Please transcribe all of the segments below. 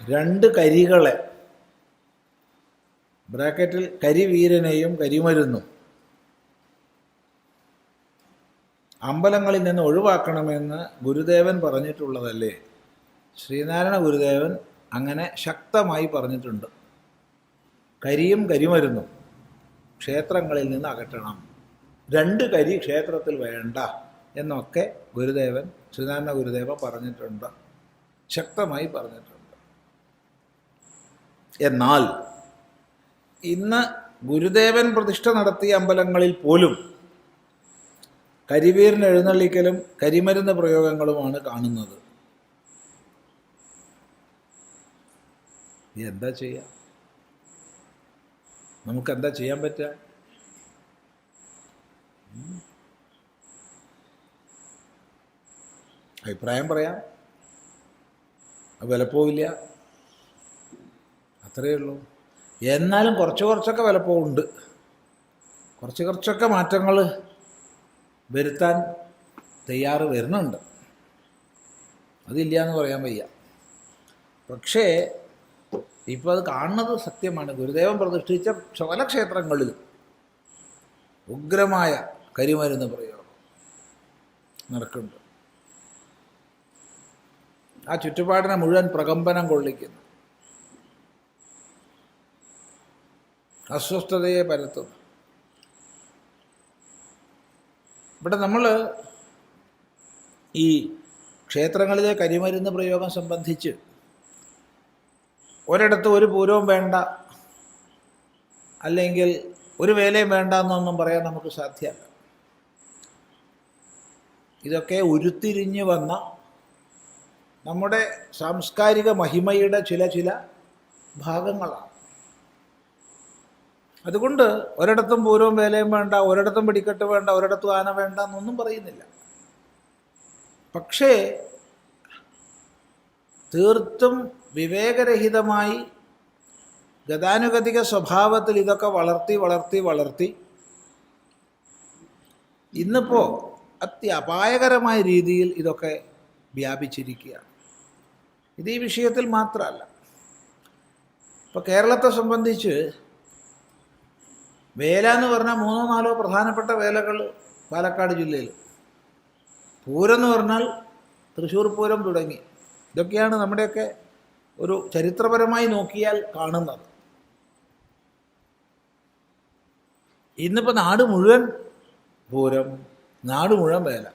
രണ്ട് കരികളെ. ബ്രാക്കറ്റിൽ കരിവീരനെയും കരിമരുന്നും. അമ്പലങ്ങളിൽ നിന്ന് ഒഴിവാക്കണമെന്ന് ഗുരുദേവൻ പറഞ്ഞിട്ടുള്ളതല്ലേ? ശ്രീനാരായണ ഗുരുദേവൻ അങ്ങനെ ശക്തമായി പറഞ്ഞിട്ടുണ്ട്. കരിയും കരിമരുന്നും ക്ഷേത്രങ്ങളിൽ നിന്ന് അകറ്റണം. രണ്ട് കരി ക്ഷേത്രത്തിൽ വേണ്ട എന്നൊക്കെ ഗുരുദേവൻ ശ്രീനാരായണ ഗുരുദേവ പറഞ്ഞിട്ടുണ്ട്. ശക്തമായി പറഞ്ഞിട്ടുണ്ട്. എന്നാൽ ഇന്ന് ഗുരുദേവൻ പ്രതിഷ്ഠ നടത്തിയ അമ്പലങ്ങളിൽ പോലും കരിവീറിന് എഴുന്നള്ളിക്കലും കരിമരുന്ന് പ്രയോഗങ്ങളുമാണ് കാണുന്നത്. എന്താ നമുക്ക് എന്താ ചെയ്യാൻ പറ്റുക അഭിപ്രായം പറയാം. വിലപ്പോവില്ല. അത്രയേ ഉള്ളൂ. എന്നാലും കുറച്ച് കുറച്ചൊക്കെ വിലപ്പോവുണ്ട് കുറച്ച് കുറച്ചൊക്കെ മാറ്റങ്ങൾ വരുത്താൻ തയ്യാറ് വരുന്നുണ്ട്. അതില്ല എന്ന് പറയാൻ വയ്യ. പക്ഷേ ഇപ്പോൾ അത് കാണുന്നത് സത്യമാണ്. ഗുരുദേവൻ പ്രതിഷ്ഠിച്ച പല ക്ഷേത്രങ്ങളിൽ ഉഗ്രമായ കരിമരുന്ന് പ്രയോഗം നടക്കുന്നുണ്ട്. ആ ചുറ്റുപാടിനെ മുഴുവൻ പ്രകമ്പനം കൊള്ളിക്കുന്നു. അസ്വസ്ഥതയെ പരത്തുന്നു. ഇവിടെ നമ്മൾ ഈ ക്ഷേത്രങ്ങളിലെ കരിമരുന്ന് പ്രയോഗം സംബന്ധിച്ച് ഒരിടത്ത് ഒരു പൂരവും വേണ്ട അല്ലെങ്കിൽ ഒരു വേലയും വേണ്ട എന്നൊന്നും പറയാൻ നമുക്ക് സാധ്യമല്ല. ഇതൊക്കെ ഉരുത്തിരിഞ്ഞു വന്ന നമ്മുടെ സാംസ്കാരിക മഹിമയുടെ ചില ചില ഭാഗങ്ങളാണ്. അതുകൊണ്ട് ഒരിടത്തും പൂരവും വേലയും വേണ്ട ഒരിടത്തും പിടിക്കെട്ട് വേണ്ട ഒരിടത്തും ആന വേണ്ട എന്നൊന്നും പറയുന്നില്ല. പക്ഷേ തീർത്തും വിവേകരഹിതമായി ഗതാനുഗതിക സ്വഭാവത്തിൽ ഇതൊക്കെ വളർത്തി വളർത്തി വളർത്തി ഇന്നിപ്പോൾ അത്യപായകരമായ രീതിയിൽ ഇതൊക്കെ വ്യാപിച്ചിരിക്കുകയാണ്. ഇത് ഈ വിഷയത്തിൽ മാത്രമല്ല. ഇപ്പോൾ കേരളത്തെ സംബന്ധിച്ച് വേല എന്ന് പറഞ്ഞാൽ മൂന്നോ നാലോ പ്രധാനപ്പെട്ട വേലകൾ പാലക്കാട് ജില്ലയിൽ. പൂരം എന്ന് പറഞ്ഞാൽ തൃശ്ശൂർ പൂരം തുടങ്ങി. ഇതൊക്കെയാണ് നമ്മുടെയൊക്കെ ഒരു ചരിത്രപരമായി നോക്കിയാൽ കാണുന്നത്. ഇന്നിപ്പോൾ നാട് മുഴുവൻ പൂരം നാട് മുഴുവൻ വേല.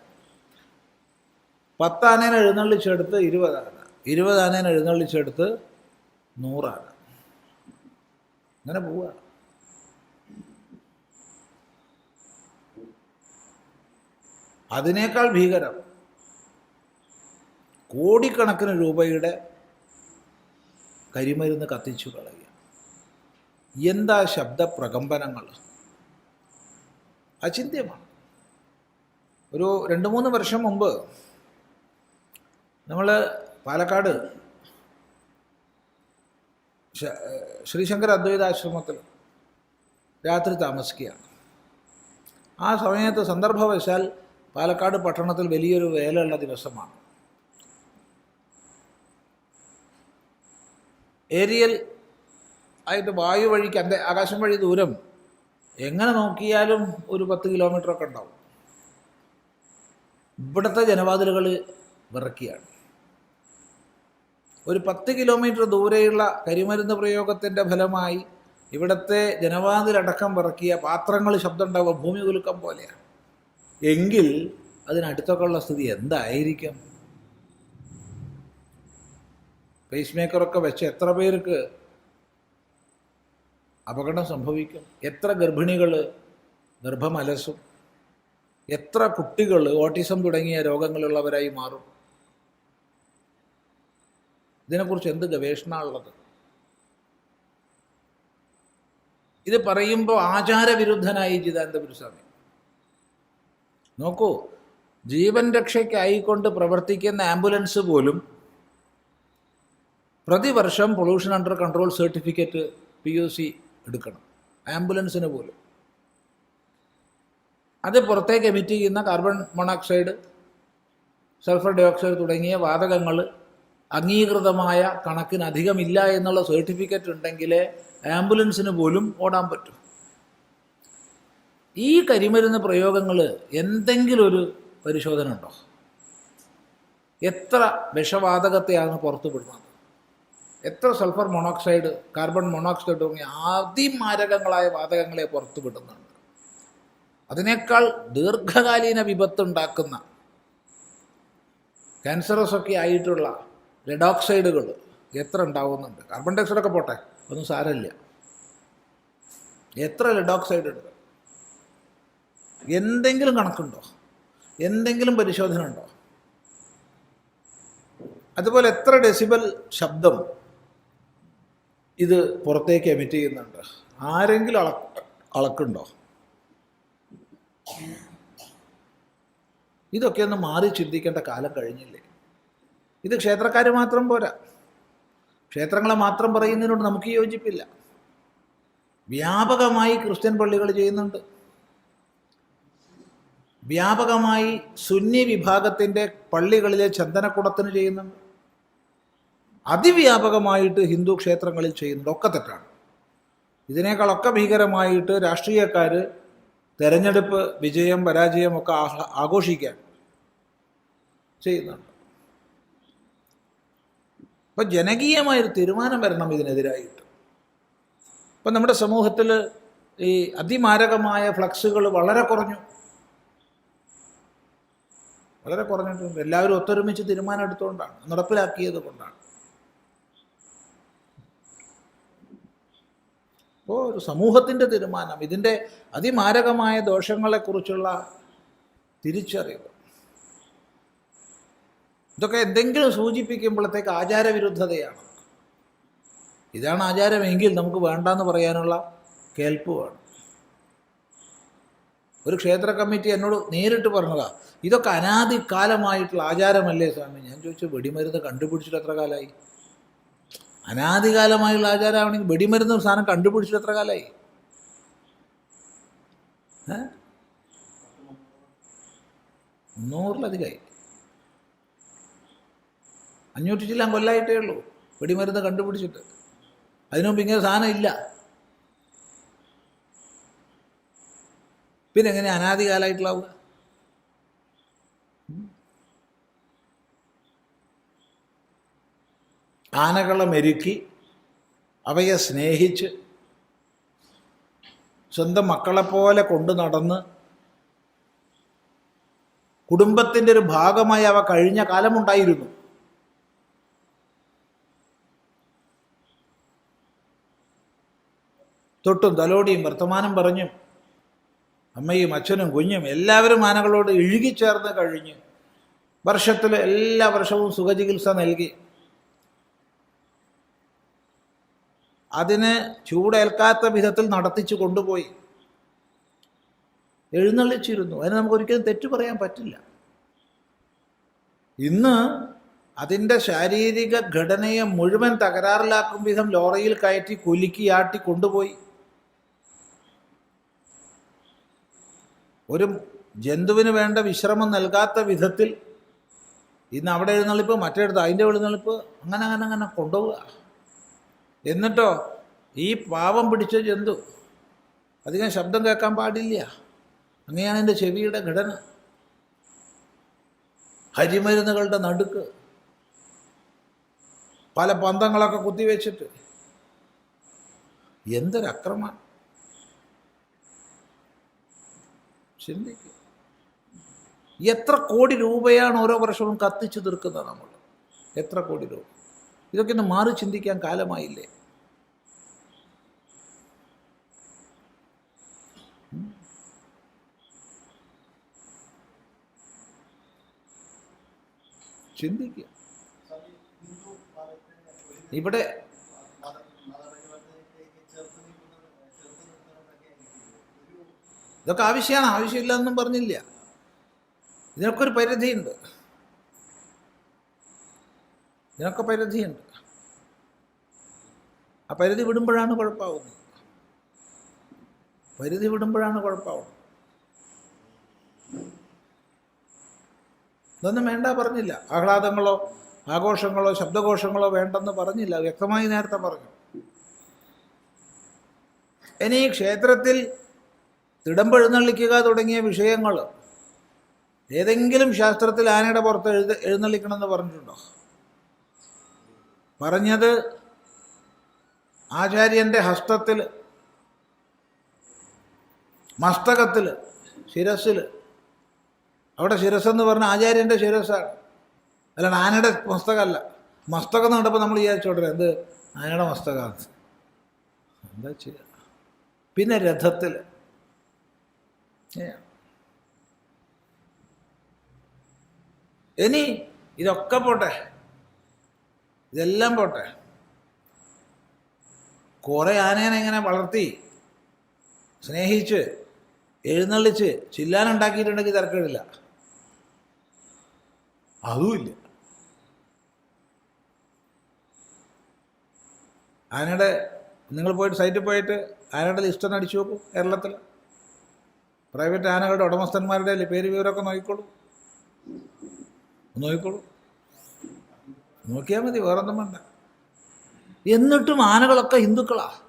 പത്താനേനെ എഴുന്നള്ളിച്ചെടുത്ത് ഇരുപതാണ്. ഇരുപതാനേനെ എഴുന്നള്ളിച്ചെടുത്ത് നൂറാണ്. അങ്ങനെ പോവുക അതിനേക്കാൾ ഭീകരം. കോടിക്കണക്കിന് രൂപയുടെ കരിമരുന്ന് കത്തിച്ചു കളയുക. എന്താ ശബ്ദ പ്രകമ്പനങ്ങൾ അചിന്യമാണ് ഒരു രണ്ട് മൂന്ന് വർഷം മുമ്പ് നമ്മൾ പാലക്കാട് ശ്രീശങ്കർ അദ്വൈതാശ്രമത്തിൽ രാത്രി താമസിക്കുകയാണ്. ആ സമയത്ത് സന്ദർഭവശാൽ പാലക്കാട് പട്ടണത്തിൽ വലിയൊരു വേലയുള്ള ദിവസമാണ്. ഏരിയൽ ആയിട്ട് വായു വഴിക്ക് അന്ത ആകാശം വഴി ദൂരം എങ്ങനെ നോക്കിയാലും ഒരു പത്ത് കിലോമീറ്ററൊക്കെ ഉണ്ടാവും. ഇവിടുത്തെ ജനവാതിലുകൾ വിറക്കിയാണ് ഒരു പത്ത് കിലോമീറ്റർ ദൂരെയുള്ള കരിമരുന്ന് പ്രയോഗത്തിന്റെ ഫലമായി ഇവിടുത്തെ ജനവാതിലടക്കം വിറക്കിയ പാത്രങ്ങൾ ശബ്ദം ഉണ്ടാവുക ഭൂമി കുലുക്കം പോലെയാണ്. എങ്കിൽ അതിനടുത്തൊക്കെയുള്ള സ്ഥിതി എന്തായിരിക്കും? പേസ് മേക്കറൊക്കെ വെച്ച് എത്ര പേർക്ക് അപകടം സംഭവിക്കും? എത്ര ഗർഭിണികൾ ഗർഭമലസും? എത്ര കുട്ടികൾ ഓട്ടിസം തുടങ്ങിയ രോഗങ്ങളുള്ളവരായി മാറും? ഇതിനെക്കുറിച്ച് എന്ത് ഗവേഷണമുള്ളത് ഇത് പറയുമ്പോൾ ആചാരവിരുദ്ധനായി ചിദാനന്ദപുരസ്വാമി നോക്കൂ ജീവൻ രക്ഷയ്ക്കായിക്കൊണ്ട് പ്രവർത്തിക്കുന്ന ആംബുലൻസ് പോലും പ്രതിവർഷം pollution under control certificate P U C എടുക്കണം ആംബുലൻസിന് പോലും. അത് പുറത്തേക്ക് എമിറ്റ് ചെയ്യുന്ന കാർബൺ മോണോക്സൈഡ് സൾഫർ ഡയോക്സൈഡ് തുടങ്ങിയ വാതകങ്ങൾ അംഗീകൃതമായ കണക്കിന് അധികമില്ല എന്നുള്ള സർട്ടിഫിക്കറ്റ് ഉണ്ടെങ്കിലേ ആംബുലൻസിന് പോലും ഓടാൻ പറ്റും. ഈ കരിമരുന്ന് പ്രയോഗങ്ങൾ എന്തെങ്കിലും ഒരു പരിശോധന ഉണ്ടോ? എത്ര വിഷവാതകത്തെയാണ് പുറത്തുവിടുന്നത്? എത്ര സൾഫർ മോണോക്സൈഡ് കാർബൺ മോണോക്സൈഡ് തുടങ്ങിയ അതിമാരകങ്ങളായ വാതകങ്ങളെ പുറത്തുവിടുന്നുണ്ട്? അതിനേക്കാൾ ദീർഘകാലീന വിപത്തുണ്ടാക്കുന്ന ക്യാൻസറസ് ഒക്കെ ആയിട്ടുള്ള റെഡോക്സൈഡുകൾ എത്ര ഉണ്ടാവുന്നുണ്ട്? കാർബൺ ഡയോക്സൈഡൊക്കെ പോട്ടെ ഒന്നും സാരമില്ല. എത്ര റെഡോക്സൈഡ് ഉണ്ട്? എന്തെങ്കിലും കണക്കുണ്ടോ? എന്തെങ്കിലും പരിശോധന ഉണ്ടോ? അതുപോലെ എത്ര ഡെസിബൽ ശബ്ദം ഇത് പുറത്തേക്ക് എമിറ്റ് ചെയ്യുന്നുണ്ട്? ആരെങ്കിലും അള അളക്കുണ്ടോ? ഇതൊക്കെ ഒന്ന് മാറി ചിന്തിക്കേണ്ട കാലം കഴിഞ്ഞില്ലേ? ഇത് ക്ഷേത്രക്കാർ മാത്രം പോരാ. ക്ഷേത്രങ്ങളെ മാത്രം പറയുന്നതിനോട് നമുക്ക് യോജിപ്പില്ല. വ്യാപകമായി ക്രിസ്ത്യൻ പള്ളികൾ ചെയ്യുന്നുണ്ട്. വ്യാപകമായി സുന്നി വിഭാഗത്തിന്റെ പള്ളികളിലെ ചന്ദനക്കുടത്തിന് ചെയ്യുന്നുണ്ട്. അതിവ്യാപകമായിട്ട് ഹിന്ദു ക്ഷേത്രങ്ങളിൽ ചെയ്യുന്നുണ്ട് ഒക്കെ തെറ്റാണ്. ഇതിനേക്കാളൊക്കെ ഭീകരമായിട്ട് രാഷ്ട്രീയക്കാർ തെരഞ്ഞെടുപ്പ് വിജയം പരാജയം ഒക്കെ ആഘോഷിക്കാൻ ചെയ്യുന്നുണ്ട്. അപ്പം ജനകീയമായൊരു തീരുമാനം വരണം ഇതിനെതിരായിട്ട്. ഇപ്പം നമ്മുടെ സമൂഹത്തിൽ ഈ അതിമാരകമായ ഫ്ലക്സുകൾ വളരെ കുറഞ്ഞു. വളരെ കുറഞ്ഞിട്ടുണ്ട്. എല്ലാവരും ഒത്തൊരുമിച്ച് തീരുമാനം എടുത്തുകൊണ്ടാണ് നടപ്പിലാക്കിയത് കൊണ്ടാണ്. അപ്പോൾ ഒരു സമൂഹത്തിന്റെ തീരുമാനം ഇതിന്റെ അതിമാരകമായ ദോഷങ്ങളെക്കുറിച്ചുള്ള തിരിച്ചറിവ്. ഇതൊക്കെ എന്തെങ്കിലും സൂചിപ്പിക്കുമ്പോഴത്തേക്ക് ആചാരവിരുദ്ധതയാണ്. ഇതാണ് ആചാരമെങ്കിൽ നമുക്ക് വേണ്ടാന്ന് പറയാനുള്ള കേൾപ്പ് വേണം ഒരു ക്ഷേത്ര കമ്മിറ്റി എന്നോട് നേരിട്ട് പറഞ്ഞതാ. ഇതൊക്കെ അനാദികാലമായിട്ടുള്ള ആചാരമല്ലേ സ്വാമി? ഞാൻ ചോദിച്ചു വെടിമരുന്ന് കണ്ടുപിടിച്ചിട്ട് എത്ര കാലമായി അനാദികാലമായുള്ള ആചാരമാണെങ്കിൽ വെടിമരുന്ന് സാധനം കണ്ടുപിടിച്ചിട്ട് എത്ര കാലമായി? മുന്നൂറിലധികമായി അഞ്ഞൂറ്റി ചില്ലാൻ കൊല്ലായിട്ടേ ഉള്ളൂ വെടിമരുന്ന് കണ്ടുപിടിച്ചിട്ട്. അതിനുമുമ്പ് ഇങ്ങനെ സാധനം ഇല്ല. പിന്നെ എങ്ങനെ അനാദികാലമായിട്ടുള്ളാവുക ആനകളെ മെരുക്കി അവയെ സ്നേഹിച്ച് സ്വന്തം മക്കളെപ്പോലെ കൊണ്ടു നടന്ന് കുടുംബത്തിന്റെ ഒരു ഭാഗമായി അവ കഴിഞ്ഞ കാലമുണ്ടായിരുന്നു. തൊട്ടും തലോടിയും വർത്തമാനം പറഞ്ഞും അമ്മയും അച്ഛനും കുഞ്ഞും എല്ലാവരും ആനകളോട് ഇഴുകിച്ചേർന്ന് കഴിഞ്ഞ് വർഷത്തിൽ എല്ലാ വർഷവും സുഖചികിത്സ നൽകി. അതിന് ചൂടേൽക്കാത്ത വിധത്തിൽ നടത്തിച്ചു കൊണ്ടുപോയി. എഴുന്നള്ളിച്ചിരുന്നു. അതിന് നമുക്ക് ഒരിക്കലും തെറ്റു പറയാൻ പറ്റില്ല. ഇന്ന് അതിന്റെ ശാരീരിക ഘടനയെ മുഴുവൻ തകരാറിലാക്കും വിധം ലോറയിൽ കയറ്റി കുലുക്കി ആട്ടി കൊണ്ടുപോയി. ഒരു ജന്തുവിന് വേണ്ട വിശ്രമം നൽകാത്ത വിധത്തിൽ ഇന്ന് അവിടെ എഴുന്നള്ളിപ്പ് മറ്റേടത്ത് അതിന്റെ എഴുന്നള്ളിപ്പ് അങ്ങനെ അങ്ങനെ അങ്ങനെ കൊണ്ടുപോവുക. എന്നിട്ടോ ഈ പാവം പിടിച്ച ജന്തു അധികം ശബ്ദം കേൾക്കാൻ പാടില്ല. അങ്ങനെയാണ് എന്റെ ചെവിയുടെ ഘടന. ഹരിമരുന്നുകളുടെ നടുക്ക്. പല പന്തങ്ങളൊക്കെ കുത്തിവെച്ചിട്ട്. എന്തൊരക്രമം? ചിന്തിക്കുക എത്ര കോടി രൂപയാണ് ഓരോ വർഷവും കത്തിച്ചു തീർക്കുന്നത് നമ്മൾ? എത്ര കോടി രൂപ? ഇതൊക്കെ ഒന്ന് മാറി ചിന്തിക്കാൻ കാലമായില്ലേ. ചിന്തിക്കുക ഇവിടെ ഇതൊക്കെ ആവശ്യമാണ് ആവശ്യമില്ല എന്നും പറഞ്ഞില്ല. ഇതിനൊക്കെ ഒരു പരിധിയുണ്ട്. ഇതിനൊക്കെ പരിധിയുണ്ട്. ആ പരിധി വിടുമ്പോഴാണ് കുഴപ്പമാവുന്നത് പരിധി വിടുമ്പോഴാണ് കുഴപ്പമാവുന്നത് ഇതൊന്നും വേണ്ട പറഞ്ഞില്ല. ആഹ്ലാദങ്ങളോ ആഘോഷങ്ങളോ ശബ്ദഘോഷങ്ങളോ വേണ്ടെന്ന് പറഞ്ഞില്ല. വ്യക്തമായി നേരത്തെ പറഞ്ഞു. ഇനി ക്ഷേത്രത്തിൽ തിടമ്പെഴുന്നള്ളിക്കുക തുടങ്ങിയ വിഷയങ്ങൾ ഏതെങ്കിലും ശാസ്ത്രത്തിൽ ആനയുടെ പുറത്ത് എഴുത എഴുന്നള്ളിക്കണമെന്ന് പറഞ്ഞിട്ടുണ്ടോ? പറഞ്ഞത് ആചാര്യന്റെ ഹസ്തത്തിൽ മസ്തകത്തിൽ ശിരസിൽ അവിടെ ശിരസ്സെന്ന് പറഞ്ഞ ആചാര്യന്റെ ശിരസ്സാണ്. അല്ലാണ്ട് ആനയുടെ മസ്തകമല്ല മസ്തകം എന്ന് കണ്ടപ്പോൾ നമ്മൾ വിചാരിച്ചോട്ടെ എന്ത്? ആനയുടെ മസ്തകമാണ് എന്താ ചെയ്യുക പിന്നെ രഥത്തിൽ. ഇനി ഇതൊക്കെ പോട്ടെ. ഇതെല്ലാം പോട്ടെ. കുറേ ആനേനെ ഇങ്ങനെ വളർത്തി സ്നേഹിച്ച് എഴുന്നള്ളിച്ച് ചില്ലാനുണ്ടാക്കിയിട്ടുണ്ടെങ്കിൽ തിരക്കേടില്ല അതുമില്ല ആനയുടെ നിങ്ങൾ പോയിട്ട് സൈറ്റിൽ പോയിട്ട് ആനയുടെ ലിസ്റ്റ് ഒന്ന് അടിച്ചു നോക്കൂ കേരളത്തിൽ. പ്രൈവറ്റ് ആനകളുടെ ഉടമസ്ഥന്മാരുടെ പേര് വിവരമൊക്കെ നോക്കിക്കോളൂ. നോക്കിക്കോളൂ. നോക്കിയാൽ മതി വേറൊന്നും വേണ്ട. എന്നിട്ടും ആനകളൊക്കെ ഹിന്ദുക്കളാ.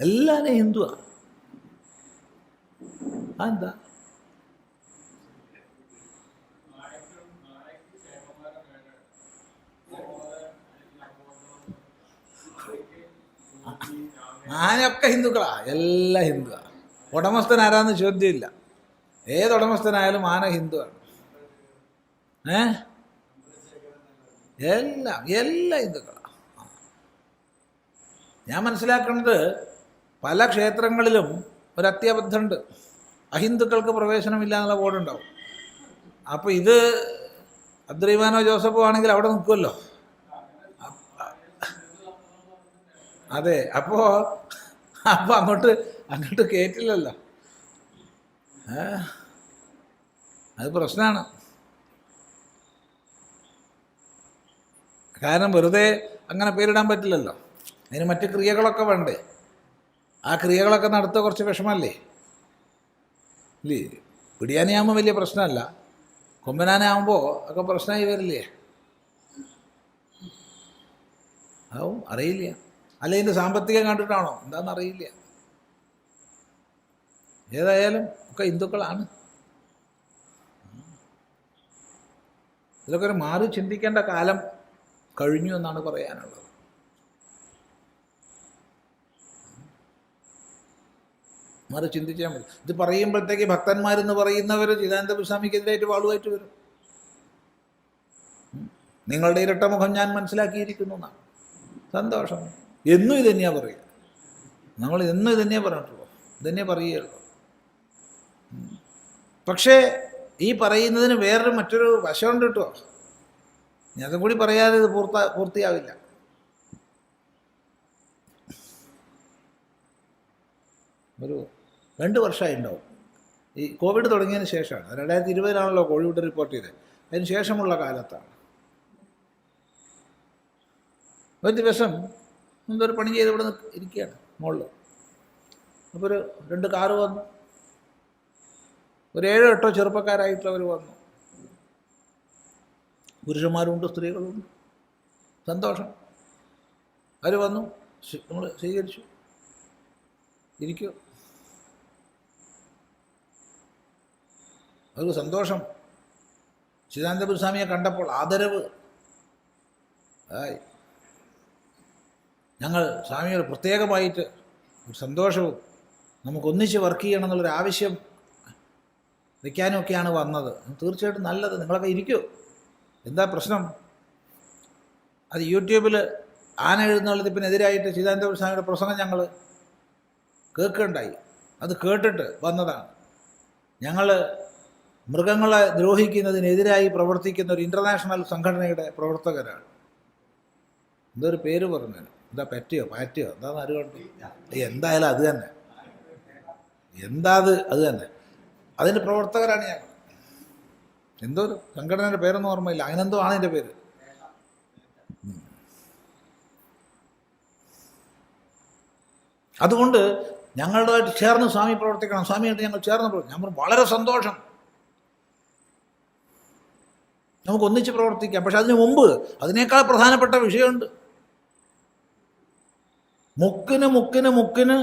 എല്ലാവരും ഹിന്ദുവാ. അതെന്താ ആനയൊക്കെ ഹിന്ദുക്കളാ എല്ലാ ഹിന്ദുവാ. ഉടമസ്ഥൻ ആരാന്ന് ചോദ്യമില്ല. ഏത് ഉടമസ്ഥനായാലും ആന ഹിന്ദുവാണ്. ഏ? എല്ലാം എല്ലാ ഹിന്ദുക്കളാണ് ഞാൻ മനസ്സിലാക്കുന്നത് പല ക്ഷേത്രങ്ങളിലും ഒരു അത്യബദ്ധമുണ്ട് അഹിന്ദുക്കൾക്ക് പ്രവേശനമില്ല എന്നുള്ള ബോർഡുണ്ടാവും. അപ്പോൾ ഇത് അദ്രീമാനോ ജോസഫോ ആണെങ്കിൽ അവിടെ നിൽക്കുമല്ലോ അതെ അപ്പോ അപ്പോൾ അങ്ങോട്ട് അങ്ങോട്ട് കേറ്റില്ലല്ലോ. ആ, അത് പ്രശ്നമാണ് കാരണം വെറുതെ അങ്ങനെ പേരിടാൻ പറ്റില്ലല്ലോ. അതിന് മറ്റ് ക്രിയകളൊക്കെ വേണ്ടേ? ആ ക്രിയകളൊക്കെ നടത്തുക കുറച്ച് വിഷമല്ലേ? ഇല്ലേ? പിടിയാനയാകുമ്പോൾ വലിയ പ്രശ്നമല്ല. കൊമ്പനാനയാകുമ്പോൾ ഒക്കെ പ്രശ്നമായി വരില്ലേ? ആവും അറിയില്ല. അല്ല ഇതിന്റെ സാമ്പത്തികം കണ്ടിട്ടാണോ? എന്താണെന്നറിയില്ല ഏതായാലും ഒക്കെ ഹിന്ദുക്കളാണ്. ഇതൊക്കെ ഒരു മാറി ചിന്തിക്കേണ്ട കാലം കഴിഞ്ഞു എന്നാണ് പറയാനുള്ളത്. മാറി ചിന്തിച്ചാൽ മതി. ഇത് പറയുമ്പോഴത്തേക്ക് ഭക്തന്മാരെന്ന് പറയുന്നവർ ചിദാനന്ദ സ്വാമിക്കെതിരായിട്ട് വാളുമായിട്ട് വരും. നിങ്ങളുടെ ഇരട്ടമുഖം ഞാൻ മനസ്സിലാക്കിയിരിക്കുന്നു എന്നാണ്. സന്തോഷം. എന്നും ഇത് തന്നെയാണ് പറയുക. നമ്മൾ എന്നും ഇത് തന്നെയാണ് പറഞ്ഞിട്ടുള്ളൂ. ഇത് തന്നെ പറയുകയുള്ളൂ. പക്ഷേ ഈ പറയുന്നതിന് വേറൊരു മറ്റൊരു വശമുണ്ട് കേട്ടോ. ഞാൻ അതും കൂടി പറയാതെ ഇത് പൂർത്ത പൂർത്തിയാവില്ല. ഒരു രണ്ട് വർഷമായി ഉണ്ടാവും ഈ കോവിഡ് തുടങ്ങിയതിന് ശേഷമാണ്. രണ്ടായിരത്തി ഇരുപതിലാണല്ലോ കോവിഡ് റിപ്പോർട്ട് ചെയ്തത്. അതിന് ശേഷമുള്ള കാലത്താണ്. ഒരു ദിവസം എന്തൊരു പണി ചെയ്ത് ഇവിടെ ഇരിക്കുകയാണ് മുകളിൽ അപ്പോൾ ഒരു രണ്ട് കാറ് വന്നു. ഒരു ഏഴോ എട്ടോ ചെറുപ്പക്കാരായിട്ടുള്ളവർ വന്നു. പുരുഷന്മാരുമുണ്ട് സ്ത്രീകളുമുണ്ട് സന്തോഷം. അവർ വന്നു നമ്മൾ സ്വീകരിച്ചു. ഇരിക്കൂ. അവർക്ക് സന്തോഷം. ചിദാനന്ദപുരസ്വാമിയെ കണ്ടപ്പോൾ ആദരവ്. ആയി. ഞങ്ങൾ സ്വാമികൾ പ്രത്യേകമായിട്ട് ഒരു സന്തോഷവും നമുക്ക് ഒന്നിച്ച് വർക്ക് ചെയ്യണം എന്നുള്ളൊരു ആവശ്യം വയ്ക്കാനൊക്കെയാണ് വന്നത്. തീർച്ചയായിട്ടും നല്ലത്. നിങ്ങളൊക്കെ ഇരിക്കൂ. എന്താ പ്രശ്നം? അത് യൂട്യൂബിൽ ആന എഴുന്നള്ളിപ്പിനെതിരായിട്ട് ചിദാനന്ദപുര സ്വാമിയുടെ പ്രസംഗം ഞങ്ങൾ കേൾക്കുകയുണ്ടായി അത് കേട്ടിട്ട് വന്നതാണ്. ഞങ്ങൾ മൃഗങ്ങളെ ദ്രോഹിക്കുന്നതിനെതിരായി പ്രവർത്തിക്കുന്ന ഒരു ഇന്റർനാഷണൽ സംഘടനയുടെ പ്രവർത്തകരാണ്. എന്തൊരു പേര് പറഞ്ഞു എന്താ പറ്റിയോ? പാറ്റിയോ എന്താന്ന് അറിവുണ്ട് എന്തായാലും അത് തന്നെ. എന്താ അത്? അത് തന്നെ. അതിന്റെ പ്രവർത്തകരാണ് ഞാൻ എന്തോ ഒരു സംഘടനയുടെ പേരൊന്നും ഓർമ്മയില്ല. അങ്ങനെന്തോ ആണ് എന്റെ പേര്. അതുകൊണ്ട് ഞങ്ങളുമായിട്ട് ചേർന്ന് സ്വാമി പ്രവർത്തിക്കണം. സ്വാമിയായിട്ട് ഞങ്ങൾ ചേർന്ന് പ്രവർത്തിക്കണം ഞങ്ങൾ വളരെ സന്തോഷം. നമുക്ക് ഒന്നിച്ച് പ്രവർത്തിക്കാം. പക്ഷെ അതിനു മുമ്പ് അതിനേക്കാൾ പ്രധാനപ്പെട്ട വിഷയമുണ്ട്. മുക്കിന് മുക്കിന് മുക്കിന്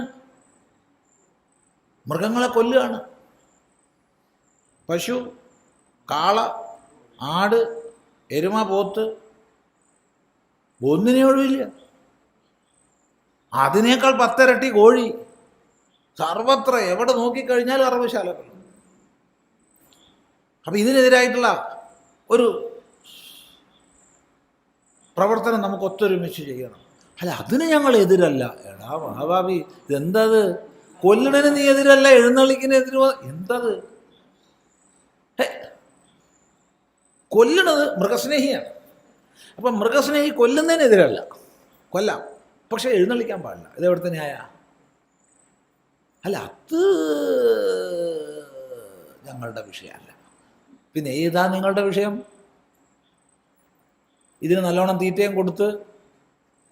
മൃഗങ്ങളെ കൊല്ലുകയാണ്. പശു കാള ആട് എരുമ പോത്ത് ഒന്നിനെ ഒഴിവില്ല അതിനേക്കാൾ പത്തിരട്ടി കോഴി. സർവത്ര എവിടെ നോക്കിക്കഴിഞ്ഞാൽ അറവശാല അപ്പം ഇതിനെതിരായിട്ടുള്ള ഒരു പ്രവർത്തനം നമുക്ക് ഒത്തൊരുമിച്ച് ചെയ്യണം. അല്ല അതിന് ഞങ്ങൾ എതിരല്ല. എടാ മഹാഭാവി ഇതെന്തത്? കൊല്ലണന് നീ എതിരല്ല എഴുന്നള്ളിക്കിന് എതിര് എന്താ എന്തത്? കൊല്ലണത് മൃഗസ്നേഹിയാണ്. അപ്പം മൃഗസ്നേഹി കൊല്ലുന്നതിനെതിരല്ല കൊല്ലാം. പക്ഷെ എഴുന്നള്ളിക്കാൻ പാടില്ല. ഇത് എവിടുത്തെ ന്യായ? അല്ല അത് ഞങ്ങളുടെ വിഷയമല്ല. പിന്നെ ഏതാ നിങ്ങളുടെ വിഷയം? ഇതിന് നല്ലോണം തീറ്റയും കൊടുത്ത്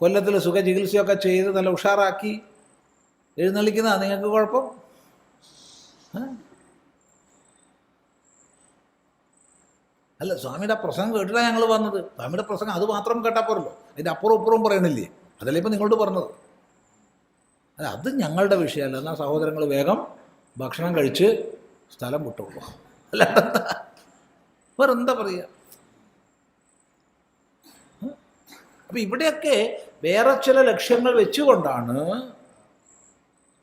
കൊല്ലത്തിൽ സുഖ ചികിത്സയൊക്കെ ചെയ്ത് നല്ല ഉഷാറാക്കി എഴുന്നള്ളിക്കുന്ന നിങ്ങൾക്ക് കുഴപ്പം? അല്ല സ്വാമിയുടെ പ്രസംഗം കേട്ടിട്ടാണ് ഞങ്ങൾ വന്നത്. സ്വാമിയുടെ പ്രസംഗം അത് മാത്രം കേട്ടാൽ പോരല്ലോ. അതിന്റെ അപ്പുറം ഇപ്പുറം പറയണില്ലേ? അതല്ലേ ഇപ്പം നിങ്ങളോട് പറഞ്ഞത്? അല്ല അത് ഞങ്ങളുടെ വിഷയമല്ല. എന്നാൽ സഹോദരങ്ങൾ വേഗം ഭക്ഷണം കഴിച്ച് സ്ഥലം വിട്ടുള്ളൂ അല്ല വേറെന്താ പറയുക അപ്പം ഇവിടെയൊക്കെ വേറെ ചില ലക്ഷ്യങ്ങൾ വെച്ചുകൊണ്ടാണ്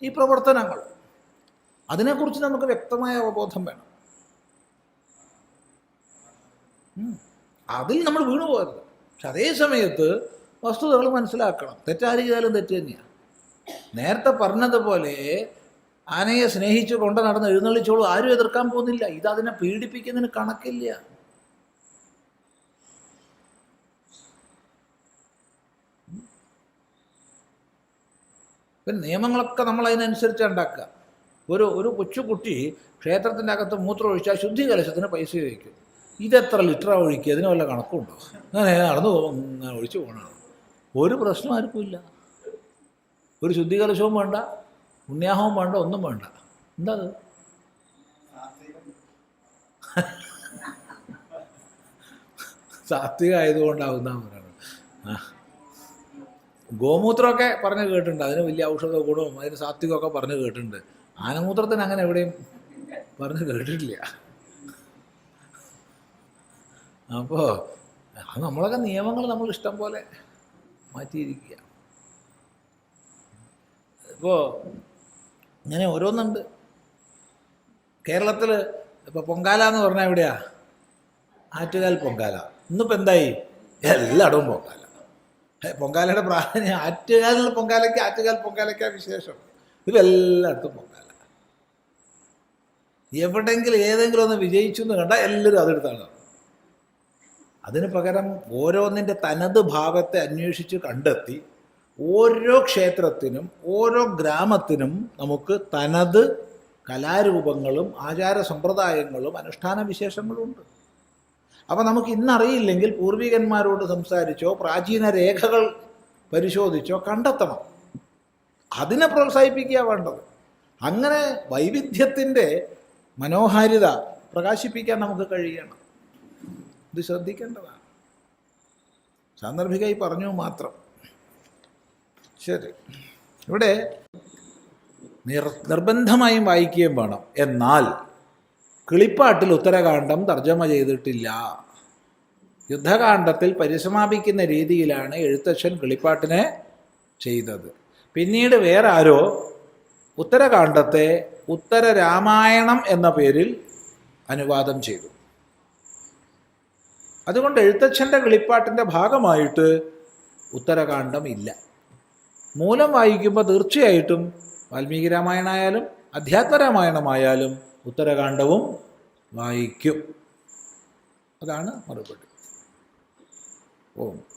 ഈ പ്രവർത്തനങ്ങൾ. അതിനെക്കുറിച്ച് നമുക്ക് വ്യക്തമായ അവബോധം വേണം. അതിൽ നമ്മൾ വീണു പോകരുത്. പക്ഷെ അതേ സമയത്ത് വസ്തുതകൾ മനസ്സിലാക്കണം. തെറ്റാര് ചെയ്താലും തെറ്റ് തന്നെയാണ് നേരത്തെ പറഞ്ഞതുപോലെ ആനയെ സ്നേഹിച്ചു കൊണ്ട് നടന്ന് എഴുന്നള്ളിച്ചോളൂ. ആരും എതിർക്കാൻ പോകുന്നില്ല. ഇത് അതിനെ പീഡിപ്പിക്കുന്നതിന് കണക്കില്ല. പിന്നെ നിയമങ്ങളൊക്കെ നമ്മൾ അതിനനുസരിച്ച് ഉണ്ടാക്കുക. ഒരു ഒരു കൊച്ചുകുട്ടി ക്ഷേത്രത്തിന്റെ അകത്ത് മൂത്രം ഒഴിച്ചാൽ ശുദ്ധി കലശത്തിന് പൈസ ചോദിക്കും. ഇതെത്ര ലിറ്റർ ഒഴിക്കുക? അതിന് വല്ല കണക്കുണ്ടോ? അങ്ങനെ നടന്നു ഒഴിച്ചു പോകണം ഒരു പ്രശ്നം ആർക്കും ഇല്ല. ഒരു ശുദ്ധി കലശവും വേണ്ട പുണ്യാഹവും വേണ്ട ഒന്നും വേണ്ട. എന്താ അത്? സാത്വികമായതുകൊണ്ടാവുന്ന പറയുന്നത്. ആ. ഗോമൂത്രമൊക്കെ പറഞ്ഞു കേട്ടിട്ടുണ്ട്. അതിന് വലിയ ഔഷധ ഗുണവും അതിന് സാത്വികമൊക്കെ പറഞ്ഞു കേട്ടിട്ടുണ്ട്. ആനമൂത്രത്തിന് അങ്ങനെ എവിടെയും പറഞ്ഞു കേട്ടിട്ടില്ല. അപ്പോൾ അത് നമ്മളൊക്കെ നിയമങ്ങൾ നമ്മൾ ഇഷ്ടം പോലെ മാറ്റിയിരിക്കുക. ഇപ്പോൾ ഇങ്ങനെ ഓരോന്നുണ്ട്. കേരളത്തിൽ ഇപ്പോൾ പൊങ്കാല എന്ന് പറഞ്ഞാൽ എവിടെയാ? ആറ്റുകാൽ പൊങ്കാല. ഇന്നിപ്പോൾ എന്തായി? എല്ലായിടവും പൊങ്കാല. പൊങ്കാലയുടെ പ്രാധാന്യം ആറ്റുകാലുള്ള പൊങ്കാലയ്ക്ക് ആറ്റുകാൽ പൊങ്കാലയ്ക്ക വിശേഷം. ഇത് എല്ലായിടത്തും പൊങ്കാല. എവിടെങ്കിലും ഏതെങ്കിലും ഒന്ന് വിജയിച്ചു എന്ന് കണ്ടാൽ എല്ലാവരും അതെടുത്താണ്. അതിന് പകരം ഓരോന്നിന്റെ തനത് ഭാവത്തെ അന്വേഷിച്ച് കണ്ടെത്തി ഓരോ ക്ഷേത്രത്തിനും ഓരോ ഗ്രാമത്തിനും നമുക്ക് തനത് കലാരൂപങ്ങളും ആചാര സമ്പ്രദായങ്ങളും അനുഷ്ഠാന വിശേഷങ്ങളും ഉണ്ട് അപ്പം നമുക്ക് ഇന്നറിയില്ലെങ്കിൽ പൂർവികന്മാരോട് സംസാരിച്ചോ പ്രാചീന രേഖകൾ പരിശോധിച്ചോ കണ്ടെത്തണം. അതിനെ പ്രോത്സാഹിപ്പിക്കുക വേണ്ടത്. അങ്ങനെ വൈവിധ്യത്തിന്റെ മനോഹാരിത പ്രകാശിപ്പിക്കാൻ നമുക്ക് കഴിയണം. ഇത് ശ്രദ്ധിക്കേണ്ടതാണ്. സാന്ദർഭികമായി പറഞ്ഞു മാത്രം. ശരി. ഇവിടെ നിർ നിർബന്ധമായും വായിക്കുകയും വേണം. എന്നാൽ കിളിപ്പാട്ടിൽ ഉത്തരകാണ്ഡം തർജമ ചെയ്തിട്ടില്ല. യുദ്ധകാണ്ഡത്തിൽ പരിസമാപിക്കുന്ന രീതിയിലാണ് എഴുത്തച്ഛൻ കിളിപ്പാട്ടിനെ ചെയ്തത്. പിന്നീട് വേറെ ആരോ ഉത്തരകാണ്ഡത്തെ ഉത്തര രാമായണം എന്ന പേരിൽ അനുവാദം ചെയ്തു. അതുകൊണ്ട് എഴുത്തച്ഛന്റെ കിളിപ്പാട്ടിന്റെ ഭാഗമായിട്ട് ഉത്തരകാണ്ഡം ഇല്ല. മൂലം വായിക്കുമ്പോൾ തീർച്ചയായിട്ടും വാൽമീകി രാമായണമായാലും അധ്യാത്മരാമായണമായാലും ഉത്തരകാണ്ഡവും വായിക്കും. അതാണ് മറുപടി. ഓം.